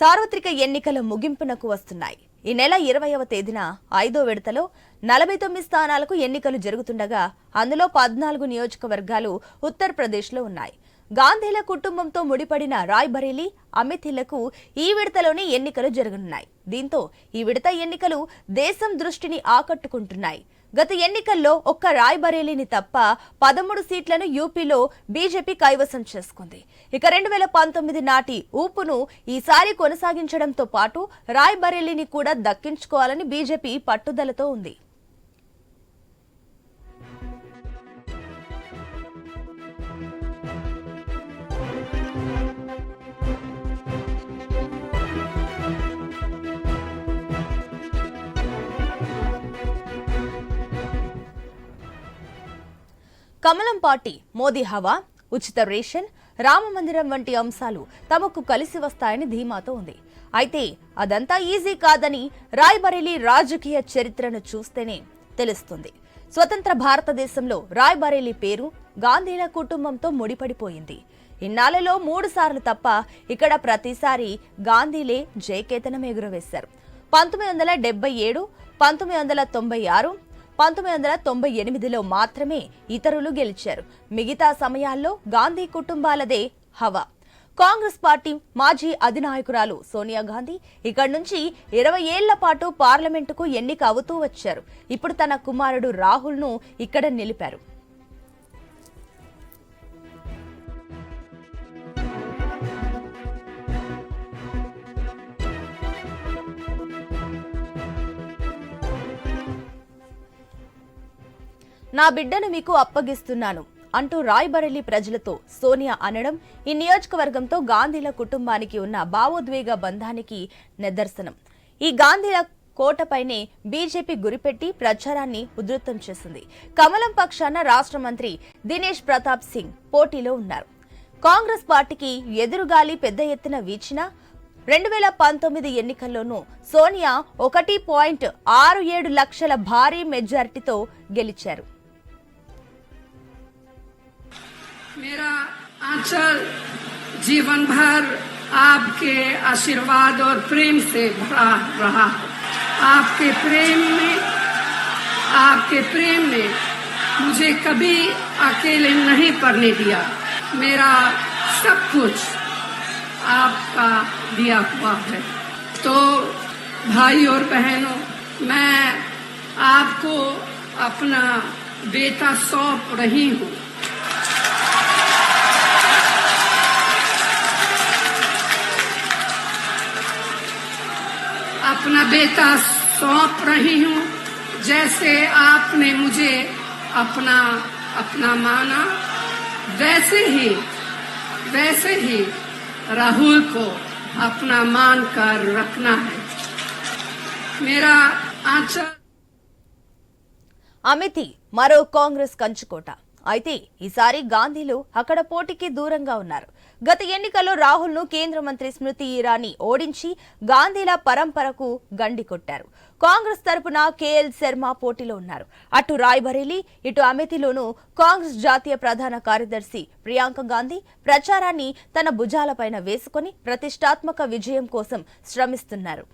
సార్వత్రిక ఎన్నికల ముగింపునకు వస్తున్నాయి. ఈ నెల ఇరవైవ తేదీన ఐదో విడతలో నలభై తొమ్మిది స్థానాలకు ఎన్నికలు జరుగుతుండగా అందులో పద్నాలుగు నియోజకవర్గాలు ఉత్తరప్రదేశ్లో ఉన్నాయి. గాంధీల కుటుంబంతో ముడిపడిన రాయ్బరేలీ అమిథిలకు ఈ విడతలోనే ఎన్నికలు జరగనున్నాయి. దీంతో ఈ విడత ఎన్నికలు దేశం దృష్టిని ఆకట్టుకుంటున్నాయి. గత ఎన్నికల్లో ఒక్క రాయ్బరేలీని తప్ప పదమూడు సీట్లను యూపీలో బీజేపీ కైవసం చేసుకుంది. ఇక రెండు వేల పంతొమ్మిది నాటి ఊపును ఈసారి కొనసాగించడంతో పాటు రాయ్బరేలీని కూడా దక్కించుకోవాలని బీజేపీ పట్టుదలతో ఉంది. కమలం పార్టీ మోదీ హవా ఉచిత రేషన్ రామమందిరం వంటి అంశాలు తమకు కలిసి వస్తాయని ధీమాతో ఉంది. అయితే అదంతా ఈజీ కాదని రాయ్బరేలీ రాజకీయ చరిత్రను చూస్తేనే తెలుస్తుంది. స్వతంత్ర భారతదేశంలో రాయ్బరేలీ పేరు గాంధీల కుటుంబంతో ముడిపడిపోయింది. ఇన్నాళ్ళలో మూడు సార్లు తప్ప ఇక్కడ ప్రతిసారి గాంధీలే జయకేతనం ఎగురవేశారు. పంతొమ్మిది వందల డెబ్బై ఏడు పంతొమ్మిది వందల తొంభై ఆరు పంతొమ్మిది వందల తొంభై ఎనిమిదిలో మాత్రమే ఇతరులు గెలిచారు. మిగతా సమయాల్లో గాంధీ కుటుంబాలదే హవా. కాంగ్రెస్ పార్టీ మాజీ అధినాయకురాలు సోనియా గాంధీ ఇక్కడి నుంచి ఇరవై ఏళ్ళ పాటు పార్లమెంటుకు ఎన్నిక అవుతూ వచ్చారు. ఇప్పుడు తన కుమారుడు రాహుల్ను ఇక్కడ నిలిపారు. నా బిడ్డను మీకు అప్పగిస్తున్నాను అంటూ రాయ్బరెల్లి ప్రజలతో సోనియా అనడం ఈ నియోజకవర్గంతో గాంధీల కుటుంబానికి ఉన్న భావోద్వేగ బంధానికి నిదర్శనం. ఈ గాంధీల కోటపైనే బీజేపీ గురిపెట్టి ప్రచారాన్ని ఉధృతం చేసింది. కమలం పక్షాన రాష్ట్ర మంత్రి దినేష్ ప్రతాప్ సింగ్ పోటీలో ఉన్నారు. కాంగ్రెస్ పార్టీకి ఎదురుగాలి పెద్ద ఎత్తున వీచినా రెండు వేల పంతొమ్మిది ఎన్నికల్లోనూ సోనియా ఒకటి పాయింట్ ఆరు ఏడు లక్షల భారీ మెజారిటీతో గెలిచారు. मेरा आंचल जीवन भर आपके आशीर्वाद और प्रेम से भरा रहा आपके प्रेम में, आपके प्रेम ने मुझे कभी अकेले नहीं पड़ने दिया। मेरा सब कुछ आपका दिया हुआ है। तो भाई और बहनों, मैं आपको अपना बेटा सौंप रही हूँ। अपना बेटा सौंप रही हूँ जैसे आपने मुझे अपना अपना माना वैसे ही वैसे ही राहुल को अपना मान कर रखना है मेरा आंचल అమితి మరో కాంగ్రెస్ కంచుకోట అయితే ఈసారి గాంధీలు అక్కడ పోటీకి దూరంగా ఉన్నారు. గత ఎన్నికల్లో రాహుల్ను కేంద్ర మంత్రి స్మృతి ఇరానీ ఓడించి గాంధీల పరంపరకు గండి కొట్టారు. కాంగ్రెస్ తరపున కేఎల్ శర్మ పోటీలో ఉన్నారు. అటు రాయ్బరేలీ ఇటు అమితిలోనూ కాంగ్రెస్ జాతీయ ప్రధాన కార్యదర్శి ప్రియాంక గాంధీ ప్రచారాన్ని తన భుజాలపైన వేసుకుని ప్రతిష్టాత్మక విజయం కోసం శ్రమిస్తున్నారు.